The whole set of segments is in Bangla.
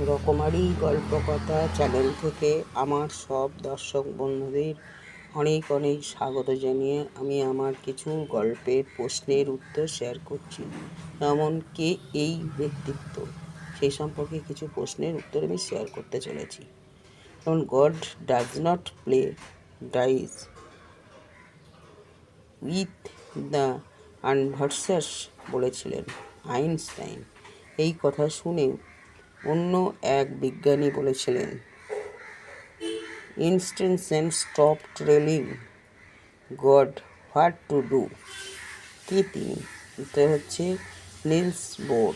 রকমারি গল্পকথা চ্যানেল থেকে আমার সব দর্শক বন্ধুদের অনেক অনেক স্বাগত জানিয়ে আমি আমার কিছু গল্পের প্রশ্নের উত্তর শেয়ার করছি। যেমন, কে এই ব্যক্তিত্ব? সেই সম্পর্কে কিছু প্রশ্নের উত্তর আমি শেয়ার করতে চলেছি। যেমন God does not play dice with the universe বলেছিলেন আইনস্টাইন। এই কথা শুনে অন্য এক বিজ্ঞানী বলেছিলেন Einstein stop telling God what to do কে তিনি এটা হচ্ছে Niels Bohr.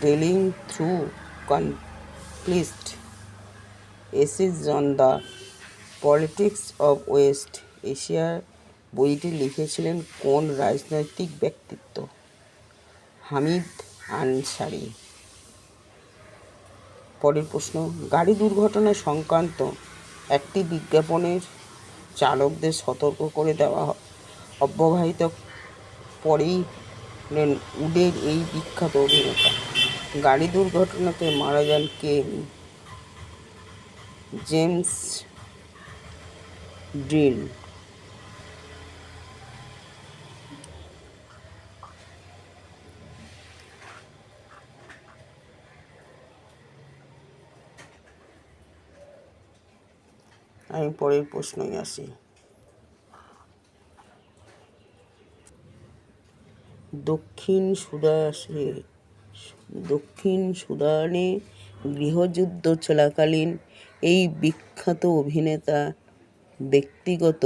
Dealing through conflict essays on the politics of West এশিয়ার বইটি লিখেছিলেন কোন রাজনৈতিক ব্যক্তিত্ব? হামিদ আনসারি। পরের প্রশ্ন, গাড়ি দুর্ঘটনা সংক্রান্ত একটি বিজ্ঞাপনের চালকদের সতর্ক করে দেওয়া অব্যবহিত পরেই হলেন উডের এই বিখ্যাত অভিনেতা। গাড়ি দুর্ঘটনাতে মারা যান কে? James drill. আমি পরের প্রশ্নই আসি। দক্ষিণ সুদানে দক্ষিণ সুদানে গৃহযুদ্ধ চলাকালীন এই বিখ্যাত অভিনেতা ব্যক্তিগত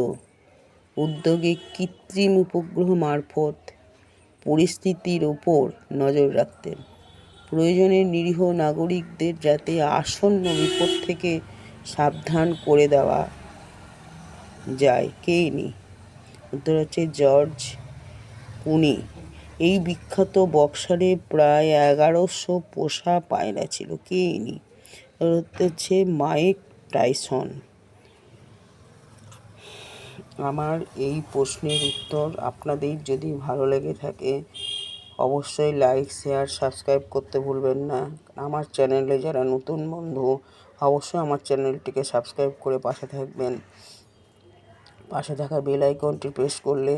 উদ্যোগে কৃত্রিম উপগ্রহ মারফত পরিস্থিতির ওপর নজর রাখতেন। প্রয়োজনে নিরীহ নাগরিকদের যাতে আসন্ন বিপদ থেকে সাবধান করে দেওয়া যায়। কে ইনি? উত্তর হচ্ছে জর্জ কুনি। এই বিখ্যাত বক্সারে প্রায় এগারোশো পোষা পায়রা ছিল। কে ইনি? হচ্ছে মাইক টাইসন। আমার এই প্রশ্নের উত্তর আপনাদের যদি ভালো লেগে থাকে, অবশ্যই লাইক, শেয়ার, সাবস্ক্রাইব করতে ভুলবেন না। আমার চ্যানেলে যারা নতুন বন্ধু অবশ্যই আমার চ্যানেলটিকে সাবস্ক্রাইব করে পাশে থাকবেন। পাশে থাকা বেল আইকনটি প্রেস করলে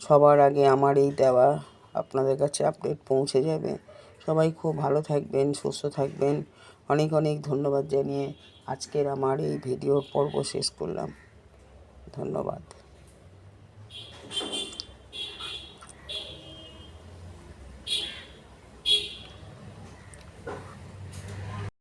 সবার আগে আমার এই দেওয়া আপনাদের কাছে আপডেট পৌঁছে যাবে। সবাই খুব ভালো থাকবেন, সুস্থ থাকবেন। অনেক অনেক ধন্যবাদ জানিয়ে আজকের আমার এই ভিডিওর পর্ব শেষ করলাম। ধন্যবাদ।